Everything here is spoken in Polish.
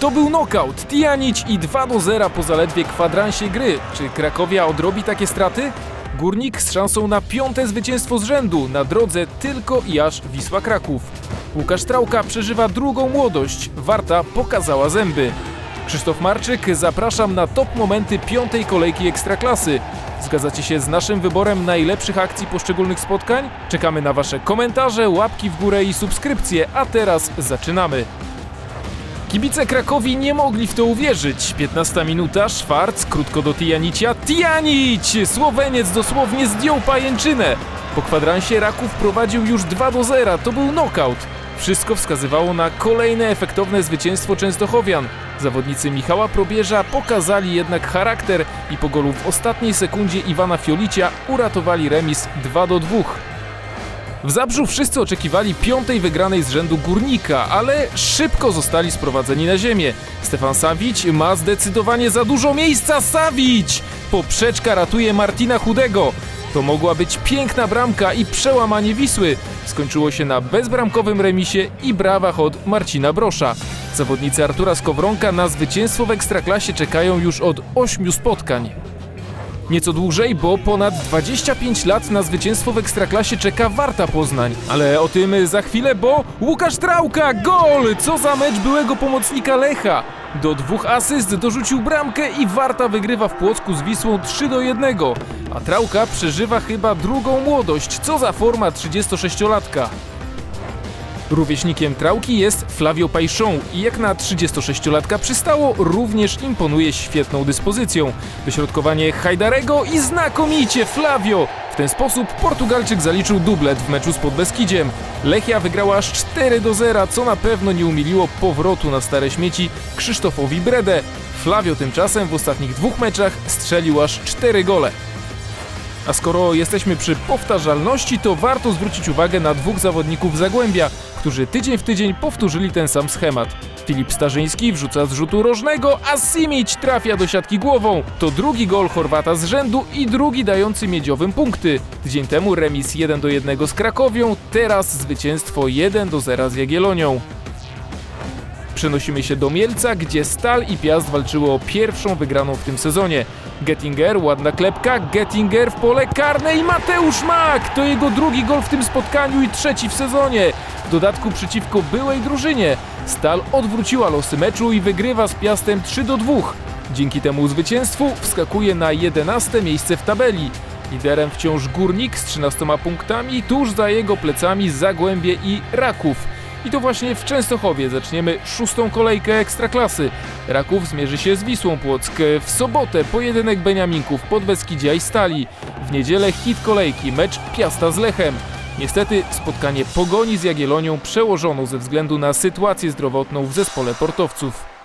To był knockout, Tijanić i 2 do 0 po zaledwie kwadransie gry. Czy Krakowia odrobi takie straty? Górnik z szansą na piąte zwycięstwo z rzędu, na drodze tylko i aż Wisła Kraków. Łukasz Trałka przeżywa drugą młodość, Warta pokazała zęby. Krzysztof Marczyk, zapraszam na top momenty piątej kolejki Ekstraklasy. Zgadzacie się z naszym wyborem najlepszych akcji poszczególnych spotkań? Czekamy na Wasze komentarze, łapki w górę i subskrypcje, a teraz zaczynamy. Kibice Krakowi nie mogli w to uwierzyć. 15 minuta, Szwarc, krótko do Tijanicia. Tijanić! Słoweniec dosłownie zdjął pajęczynę. Po kwadransie Raków prowadził już 2 do 0, to był knockout. Wszystko wskazywało na kolejne efektowne zwycięstwo Częstochowian. Zawodnicy Michała Probierza pokazali jednak charakter i po golu w ostatniej sekundzie Iwana Fiolicia uratowali remis 2 do 2. W Zabrzu wszyscy oczekiwali piątej wygranej z rzędu Górnika, ale szybko zostali sprowadzeni na ziemię. Stefan Sawić ma zdecydowanie za dużo miejsca. Sawić! Poprzeczka ratuje Martina Chudego. To mogła być piękna bramka i przełamanie Wisły. Skończyło się na bezbramkowym remisie i brawach od Marcina Brosza. Zawodnicy Artura Skowronka na zwycięstwo w Ekstraklasie czekają już od ośmiu spotkań. Nieco dłużej, bo ponad 25 lat na zwycięstwo w Ekstraklasie czeka Warta Poznań. Ale o tym za chwilę, bo Łukasz Trałka, gol! Co za mecz byłego pomocnika Lecha! Do dwóch asyst dorzucił bramkę i Warta wygrywa w Płocku z Wisłą 3 do 1. A Trałka przeżywa chyba drugą młodość. Co za forma 36-latka! Rówieśnikiem Trałki jest Flavio Pajszą i jak na 36-latka przystało, również imponuje świetną dyspozycją. Dośrodkowanie Hajdarego i znakomicie Flavio! W ten sposób Portugalczyk zaliczył dublet w meczu z Podbeskidziem. Lechia wygrała aż 4 do 0, co na pewno nie umiliło powrotu na stare śmieci Krzysztofowi Bredę. Flavio tymczasem w ostatnich dwóch meczach strzelił aż 4 gole. A skoro jesteśmy przy powtarzalności, to warto zwrócić uwagę na dwóch zawodników Zagłębia, którzy tydzień w tydzień powtórzyli ten sam schemat. Filip Starzyński wrzuca z rzutu rożnego, a Simić trafia do siatki głową. To drugi gol Chorwata z rzędu i drugi dający miedziowym punkty. Tydzień temu remis 1 do 1 z Krakowią, teraz zwycięstwo 1 do 0 z Jagiellonią. Przenosimy się do Mielca, gdzie Stal i Piast walczyły o pierwszą wygraną w tym sezonie. Gettinger, ładna klepka, Gettinger w pole karne i Mateusz Mak! To jego drugi gol w tym spotkaniu i trzeci w sezonie. W dodatku przeciwko byłej drużynie. Stal odwróciła losy meczu i wygrywa z Piastem 3 do 2. Dzięki temu zwycięstwu wskakuje na 11 miejsce w tabeli. Liderem wciąż Górnik z 13 punktami, tuż za jego plecami Zagłębie i Raków. I to właśnie w Częstochowie zaczniemy szóstą kolejkę Ekstraklasy. Raków zmierzy się z Wisłą Płock. W sobotę pojedynek Beniaminków pod Beskidzia i Stali. W niedzielę hit kolejki, mecz Piasta z Lechem. Niestety spotkanie Pogoni z Jagiellonią przełożono ze względu na sytuację zdrowotną w zespole portowców.